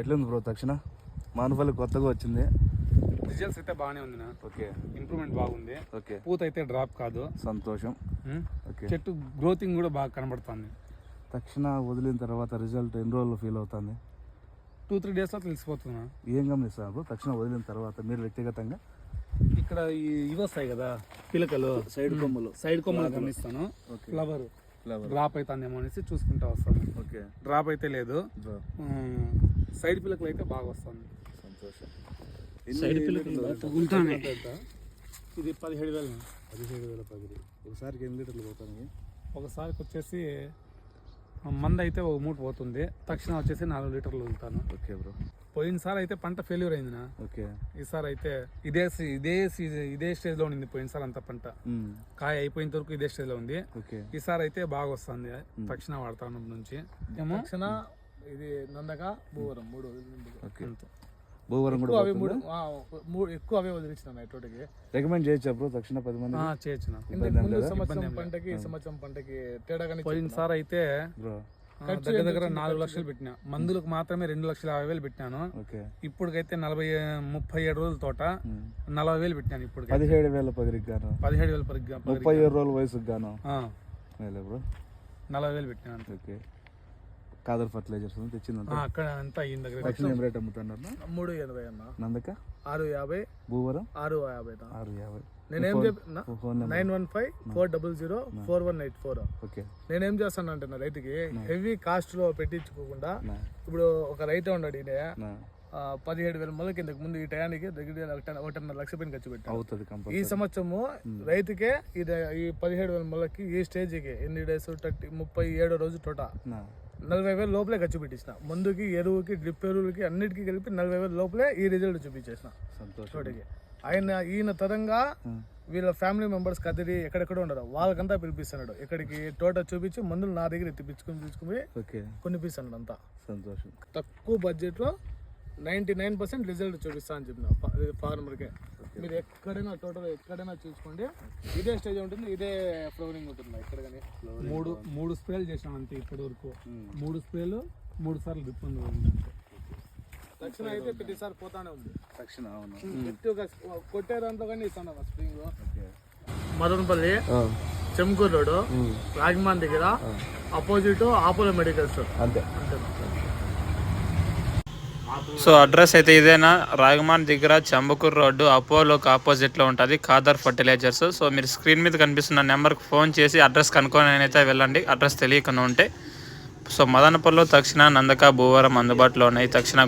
ఎట్లుంది బ్రో తక్షణ? మానుపల్లి కొత్తగా వచ్చింది. రిజల్ట్స్ అయితే బాగానే ఉంది నా. ఓకే. ఇంప్రూవ్మెంట్ బాగుంది. ఓకే. పూత అయితే డ్రాప్ కాదు. సంతోషం. ఓకే. చెట్టు గ్రోతింగ్ కూడా బాగా కనబడుతుంది. తక్షణ వదిలిన తర్వాత రిజల్ట్ ఎన్ని రోజుల్లో ఫీల్ అవుతుంది? టూ త్రీ డేస్లో తెలిసిపోతున్నా ఏం గమనిస్తారు బ్రో? తక్షణ వదిలిన తర్వాత మీరు వ్యక్తిగతంగా? ఇక్కడ ఈ ఇవి వస్తాయి కదా పిలకలు. సైడ్ కొమ్ములు. సైడ్ కొమ్మలు గమనిస్తాను. ఓకే. ఫ్లవర్ ఫ్లవర్ డ్రాప్ అవుతుందేమో అనేసి చూసుకుంటా వస్తాను. ఓకే. డ్రాప్ అయితే లేదు. సైడ్ పిలకలు అయితే బాగా వస్తుంది. సంతోషం. సైడ్ తగులుతానే ఇది పదిహేడు వేలు పదిహేడు వేల పగిలి ఒకసారికి ఎన్ని లీటర్లు పోతాయి? ఒకసారికి వచ్చేసి మంద అయితే ఒక మూట పోతుంది. తక్షణం వచ్చేసి నాలుగు లీటర్లు వదులుతాను. Okay bro. పోయినసారి అయితే పంట ఫెయిల్యూర్ అయింది నా ఓకే ఈసారి అయితే ఇదే సీ- ఇదే సీజన్ ఇదే స్టేజ్లో ఉంది పోయినసారి అంత పంట. కాయ అయిపోయినంత వరకు ఇదే స్టేజ్లో ఉంది. ఓకే. ఈసారి అయితే బాగా వస్తుంది. తక్షణ వాడతాను నుంచి. తక్షణ ఇది నందక భూవరం మూడు. ఓకే. భూవరం కూడా అవే? మూడు మూడు ఎక్కువ అవే వదిలించిన నైట్రోటికి రికమెండ్ చేయొచ్చా బ్రో? తక్షణ పది మంది ఆ, చేయొచ్చు? సంవత్సరం పంటకి సంవత్సరం పంటకి తేడా కానీ పోయినసారి అయితే దగ్గర దగ్గర నాలుగు లక్షలు పెట్టినా. మందులకు మాత్రమే రెండు లక్షల యాభై వేలు పెట్టినాను. ఓకే. ఇప్పటికైతే నలభై ముప్పై ఏడు రోజుల తోట. నలభై వేలు పెట్టినాను ఇప్పుడు పదిహేడు వేల పగిరికి గాను? పదిహేడు వేలు పరిగ్గా ముప్పై ఏడు రోజుల వయసుకు గాను? ఆ, మేలే బ్రో. నలభై వేలు పెట్టినాను. ఓకే. కాదర్ ఫర్టిలైజర్స్ ఆ, తెచ్చిందంత అక్కడ అంతా అయ్యిన దగ్గర తక్షణ ఏం రేట్ అమ్ముతున్నారు మూడు ఎనభై అన్న. నందక? ఆరు యాభై భూవరం? ఆరు యాభై. ఆరు యాభై. నేనేం చెప్పిన nine one five four double zero four one eight four. Okay. నేనేం చేస్తాను అంటే నా రైతుకి హెవీ కాస్ట్లో పెట్టించుకోకుండా ఇప్పుడు ఒక రైతు ఉన్నాడు ఈయన. పదిహేడు వేల మొదలకి ఇంతకు ముందు ఈ టయానికి దగ్గర దగ్గర ఒకటి- ఒకటిన్నర లక్ష పైన ఖర్చు అవుతుంది ఈ సంవత్సరము రైతుకే ఇది ఈ పదిహేడు వేల మొదలకి ఈ స్టేజ్కి ఎన్ని డేస్? థర్టీ ముప్పై ఏడో రోజు టోట. నలభై వేల లోపలే ఖర్చు పెట్టించిన. మందుకి ఎరువుకి డ్రిప్ ఎరువులకి అన్నిటికీ కలిపి నలభై వేల లోపలే ఈ రిజల్ట్ చూపించేసిన. సంతోషం. ఆయన ఈయన తరంగా. వీళ్ళ ఫ్యామిలీ మెంబర్స్ కదిరి ఎక్కడెక్కడ ఉండరు. వాళ్ళకంతా పిలిపిస్తున్నాడు. ఇక్కడికి తోట చూపించి మందులు నా దగ్గర ఎత్తిపించుకుని తీసుకుని ఓకే. కొనిపిస్తున్నాడు అంతా. సంతోషం. తక్కువ బడ్జెట్లో నైంటీ నైన్ పర్సెంట్ రిజల్ట్ చూపిస్తా అని చెప్పిన ఫార్మర్కే మీరు ఎక్కడైనా టోటల్ ఎక్కడైనా చూసుకోండి. ఇదే స్టేజ్ ఉంటుంది ఇదే ఫ్లవరింగ్ ఉంటుంది. ఇక్కడ కానీ మూడు మూడు స్ప్రేలు చేసాం అంతే ఇప్పటి వరకు. మూడు స్ప్రేలు మూడు సార్లు డ్రిప్ ఉంది అంతే. తక్షణ అయితే ప్రతిసారి పోతానే ఉంది. తక్షణ అవును. కొట్టే దాంట్లో కానీ ఇస్తాను spring. Okay. Madanapalle Chenkuru road Rajaman దగ్గర అపోజిట్ ఆపోలో మెడికల్స్ అంతే. సో అడ్రస్ అయితే ఇదేనా? రాగమాన్ దగ్గర చంబకూర్ రోడ్డు అపోలోకి ఆపోజిట్లో ఉంటుంది ఖాదర్ ఫర్టిలైజర్స్. సో మీరు స్క్రీన్ మీద కనిపిస్తున్న నెంబర్కి ఫోన్ చేసి అడ్రస్ కనుక్కొని అయితే వెళ్ళండి. అడ్రస్ తెలియకుండా ఉంటే. సో మదనపల్లిలో తక్షణ నందక భూవరం అందుబాటులో ఉన్నాయి. తక్షణ